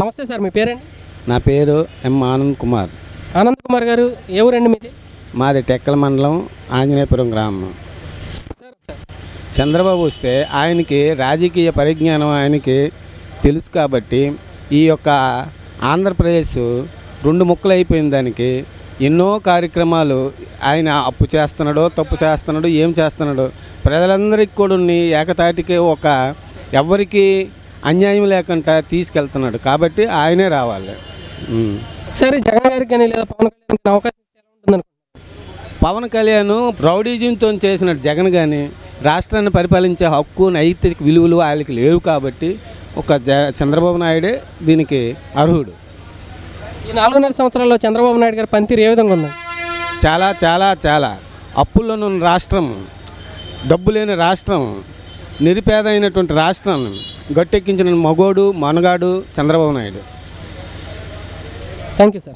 నమస్తే సార్ మీ పేరండి? నా పేరు ఎం ఆనంద్ కుమార్. ఆనంద్ కుమార్ గారు ఏ ఊరండి మీది? మాది టెక్కల మండలం ఆంజనేయపురం గ్రామం. చంద్రబాబు వస్తే ఆయనకి రాజకీయ పరిజ్ఞానం ఆయనకి తెలుసు కాబట్టి ఈ యొక్క ఆంధ్రప్రదేశ్ రెండు ముక్కలు అయిపోయిన దానికి ఎన్నో కార్యక్రమాలు ఆయన అప్పు చేస్తున్నాడో తప్పు చేస్తున్నాడో ఏం చేస్తున్నాడో ప్రజలందరికీ కూడా ఏకతాటికి ఒక ఎవరికి అన్యాయం లేకుండా తీసుకెళ్తున్నాడు. కాబట్టి ఆయనే రావాలి. ఒకసారి జగన్ గారికి కానీ లేదా పవన్ కళ్యాణ్ అవకాశం పవన్ కళ్యాణ్ రౌడీజంతో చేసినట్టు జగన్ కానీ రాష్ట్రాన్ని పరిపాలించే హక్కు నైతిక విలువలు వాళ్ళకి లేవు కాబట్టి ఒక జ చంద్రబాబు నాయుడే దీనికి అర్హుడు. ఈ నాలుగున్నర సంవత్సరాల్లో చంద్రబాబు నాయుడు గారి పనితీరు ఏ విధంగా ఉందండి చాలా చాలా చాలా. అప్పుల్లో ఉన్న రాష్ట్రం డబ్బు లేని రాష్ట్రం నిరుపేద అయినటువంటి రాష్ట్రాలను గట్టెక్కించిన మగోడు మనగాడు Chandrababu Naidu. Thank you sir